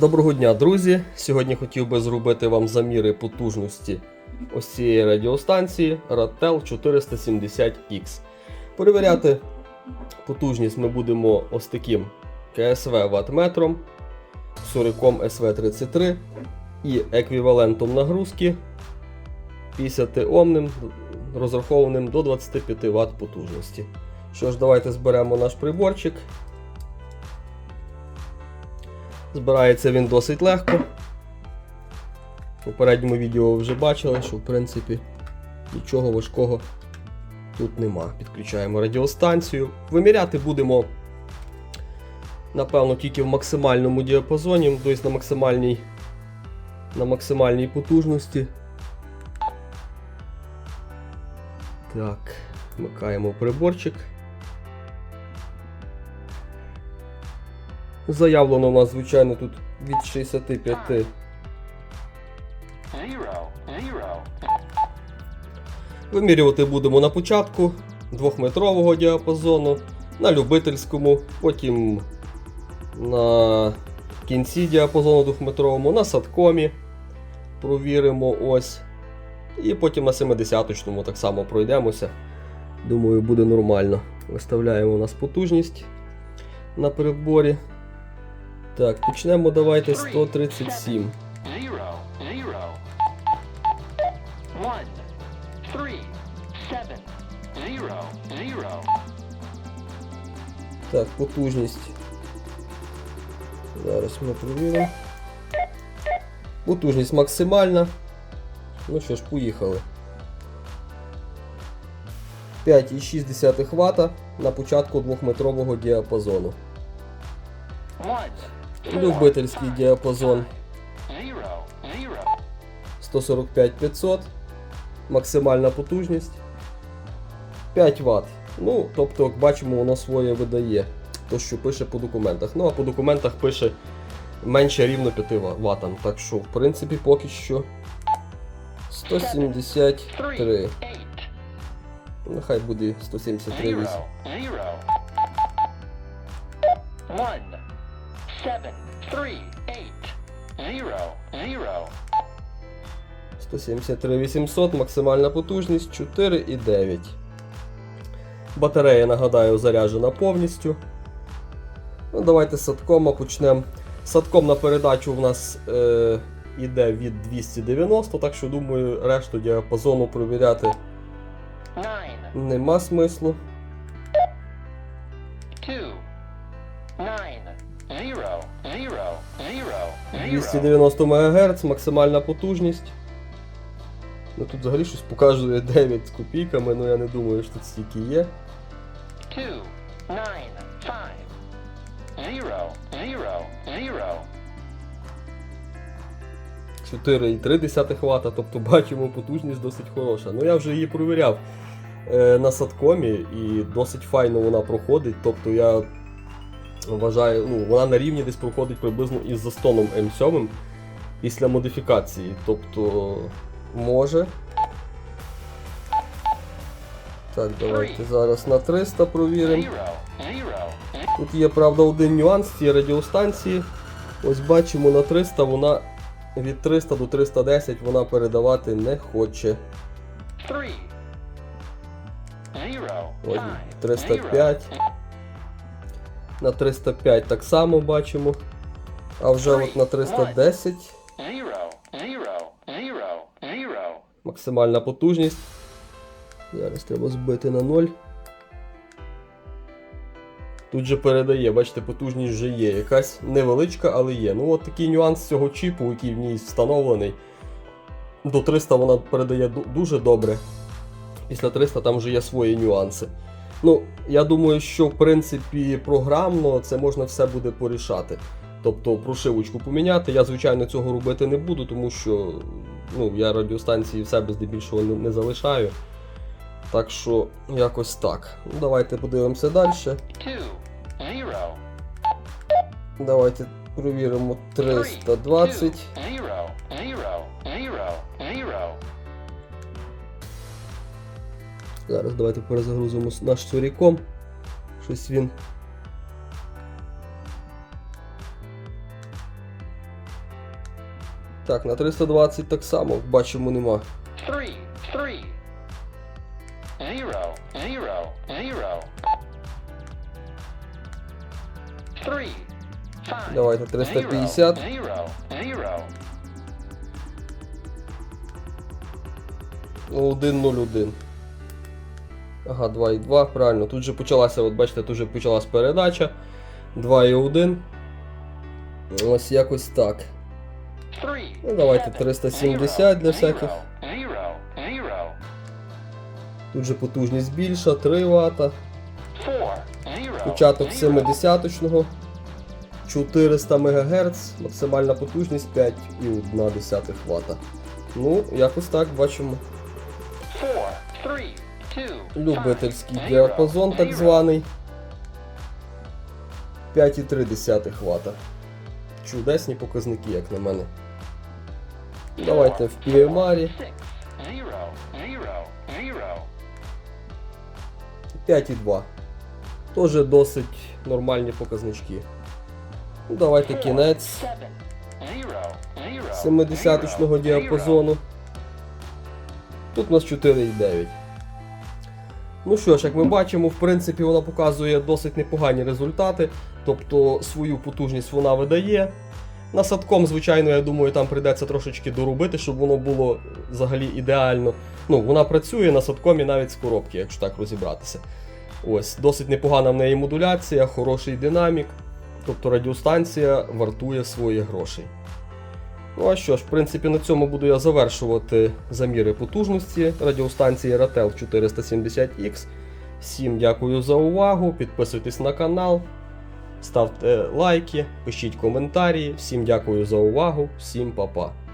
Доброго дня, друзі! Сьогодні хотів би зробити вам заміри потужності ось цієї радіостанції Ratel 470X. Перевіряти потужність ми будемо ось таким КСВ ваттметром, Суриком SV33 і еквівалентом нагрузки 50 омним, розрахованим до 25 Вт потужності. Що ж, давайте зберемо наш приборчик. Збирається він досить легко. В попередньому відео ви вже бачили, що в принципі нічого важкого тут нема. Підключаємо радіостанцію. Виміряти будемо, напевно, тільки в максимальному діапазоні, тобто на максимальній, на максимальній потужності. Так, вмикаємо приборчик. Заявлено у нас, звичайно, тут від 65 Zero, zero. Вимірювати будемо на початку двохметрового діапазону, на любительському, потім на кінці діапазону двохметровому, на садкомі провіримо ось. І потім на 70-точному так само пройдемося. Думаю, буде нормально. Виставляємо у нас потужність на приборі. Так, почнемо давайте 137. Zero, zero. One, three, seven, zero, zero. Так, потужність. Зараз ми провіримо. Потужність максимальна. Ну що ж, поїхали. 5,6 Вт на початку двохметрового діапазону. Любительський діапазон zero, zero. 145 500. Максимальна потужність 5 Вт. Ну, тобто, як бачимо, воно своє видає. То, що пише по документах. Ну, а по документах пише менше рівно 5 Вт. Так що, в принципі, поки що 173. Нехай буде 173 zero, вісім. zero. One, seven, three, eight, zero, zero. 173 800, максимальна потужність 4,9. Батарея, нагадаю, заряджена повністю. Ну, давайте з садкома почнемо. Садком на передачу в нас е, іде від 290, так що думаю, решту діапазону провіряти нема смислу. 290 МГц, максимальна потужність. Ну тут взагалі щось показує 9 з копійками, ну я не думаю, що тут стільки є. two, nine, five, zero, zero, zero. 4,3 Вт, тобто бачимо потужність досить хороша. Ну я вже її провіряв е, на садкомі і досить файно вона проходить. Тобто я вважаю, ну вона на рівні десь проходить приблизно із застоном М7 після модифікації. Тобто може. Так, давайте зараз на 300 провіримо. Тут є, правда, один нюанс цієї радіостанції. Ось бачимо на 300 вона від 300 до 310 вона передавати не хоче. three, zero, Ось five, 305. На 305 так само бачимо. А вже от на 310 zero, zero, zero, zero. максимальна потужність. Зараз треба збити на 0. Тут же передає, бачите, потужність вже є. Якась невеличка, але є. Ну от такий нюанс цього чіпу, який в ній встановлений. До 300 вона передає дуже добре. Після 300 там вже є свої нюанси. Ну, я думаю, що в принципі програмно це можна все буде порішати. Тобто прошивочку поміняти. Я, звичайно, цього робити не буду, тому що ну, я радіостанції в себе здебільшого не, не залишаю. Так що якось так. Ну, давайте подивимося далі. Давайте провіримо 320. Зараз давайте перезагрузимо наш суріком. Щось він Так, на 320 так само, бачимо, нема. Three, three. Zero, zero, zero. Three, five. Давайте 350. Zero, zero. 1.01. Ага, 2.2, правильно. Тут же почалася, от бачите, тут же почалась передача. 2.1. Ось якось так. Ну, давайте 370 для всяких. Тут же потужність більша, 3 Вт. Початок zero. 70-го. 400 МГц, максимальна потужність 5,1 Вт. Ну, якось так бачимо. Four, three, two, Любительський діапазон, так званий. 5,3 Вт. Чудесні показники, як на мене. Давайте в PMR. Six, zero, zero, zero. 5,2. Теж досить нормальні показнички. Ну, давайте кінець seven, zero, zero, 70-го діапазону. Тут у нас 4,9. Ну що ж, як ми бачимо, в принципі, вона показує досить непогані результати. Тобто свою потужність вона видає. Насадком, звичайно, я думаю, там прийдеться трошечки доробити, щоб воно було взагалі ідеально. Ну, вона працює на садкомі навіть з коробки, якщо так розібратися. Ось, досить непогана в неї модуляція, хороший динамік. Тобто радіостанція вартує своїх грошей. Ну а що ж, в принципі, на цьому буду я завершувати заміри потужності радіостанції Ratel 470X. Всім дякую за увагу. Підписуйтесь на канал, ставте лайки, пишіть коментарі. Всім дякую за увагу, всім па-па.